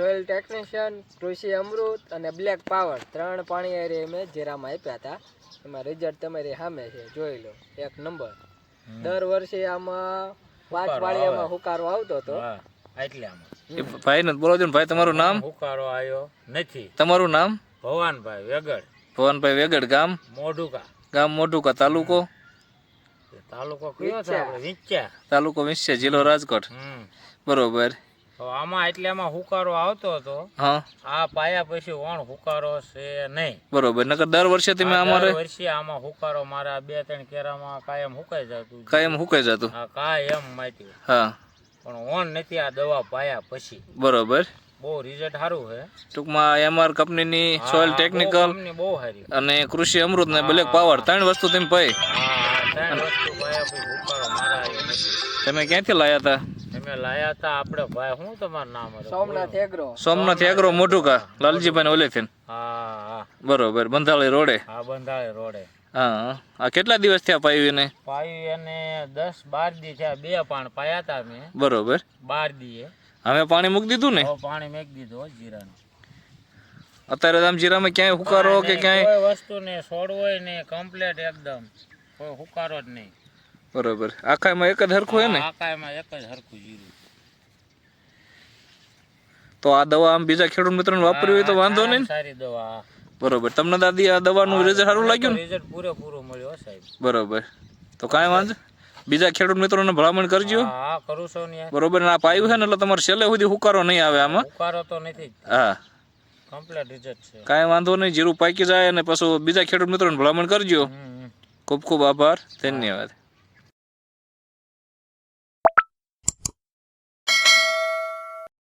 Soil technician કૃષિ અમૃત અને black power ત્રણ પાણી એરે મેં જેરામાં આપ્યા હતા. એમાં રિઝલ્ટ તમારી સામે છે જોઈ લો એક નંબર. દર વર્ષે આમાં પાંચ પાળીયામાં હુકારો આવતો હતો. એટલે આમાં. ભાઈ ને બોલો છો ભાઈ તમારું નામ? હુકારો આવ્યો નથી. તમારું નામ? ભવાનભાઈ વેગડ. ભવાનભાઈ વેગડ ગામ? મોઢુકા. ગામ મોઢુકા તાલુકો? તાલુકો કયો છે આપણે? વિંચ્યા તાલુકો વિંચ્યા જિલ્લો રાજકોટ. હમ. બરોબર. આમાં એટલે આમાં હુકારો આવતો હતો. હા. આ પાયા પછી વણ હુકારો છે નહીં. બરોબર. નકર દર વર્ષે તમે અમારે વર્ષે આમાં હુકારો મારા બે ત્રણ કેરામાં કાયમ હુકાઈ જતું. કાયમ હુકાઈ જતું. હા કાયમ માટી હા. પણ વણ નથી આ દવા પાયા પછી. બરોબર. બહુ રિઝલ્ટ સારું છે ટૂંકમાં એમઆર કંપનીની સોઇલ ટેકનિકલ બહુ સારી. અને કૃષિ અમૃત ને બ્લેક પાવર ત્રણ વસ્તુ તમે પાઈ ત્રણ વસ્તુ પાયા પછી હુકારો મારા તમે ક્યાંથી લાયા હતા તમે લાયા હતા આપણે ભાઈ શું તમારું નામ હતું? સોમનાથ એગ્રો. સોમનાથ એગ્રો મોટુકા લાલજીભાઈ ઓલેથી હા હા. બરોબર બંધાળી રોડે? હા બંધાળી રોડે. હા આ કેટલા દિવસ થયા પાયું એને? પાયું એને દસ બાર દી થયા બે પાણ પાયા હતા મેં બરોબર. બાર દીએ. હવે પાણી મૂકી દીધું ને? પાણી મૂકી દીધું જીરાનું. અત્યારે આમ જીરામાં ક્યાંય હુકારો કે ક્યાંય? વસ્તુ ને છોડવો ને કમ્પ્લેટ એકદમ. કોઈ હુકારો જ નહીં. બરોબર. આખામાં એક જ હરખું હોય ને? આકાયમાં એક જ હરખું જીરું. તો આ દવા આમ બીજા ખેડૂત મિત્રોને વાપરવી હોય તો વાંધો નહીં સારી દવા બરોબર. તમને દાદી આ દવાનું રિઝલ્ટ સારું લાગ્યું ને? રિઝલ્ટ પૂરેપૂરો મળ્યો સાહેબ. બરોબર. તો કાંઈ વાંધો બીજા ખેડૂત મિત્રોને ભલામણ કરજો. હા હા કરું છું ને બરોબર આ પાયું છે ને એટલે તમારે છેલ્લે સુધી હુકારો નહીં આવે આમાં. હુકારો તો નથી હા. કમ્પ્લીટ રિઝલ્ટ છે. કાંઈ વાંધો નહીં જીરું પાકી જાય અને પછી બીજા ખેડૂત મિત્રોને ભલામણ કરજો. ખૂબ ખૂબ આભાર. ધન્યવાદ.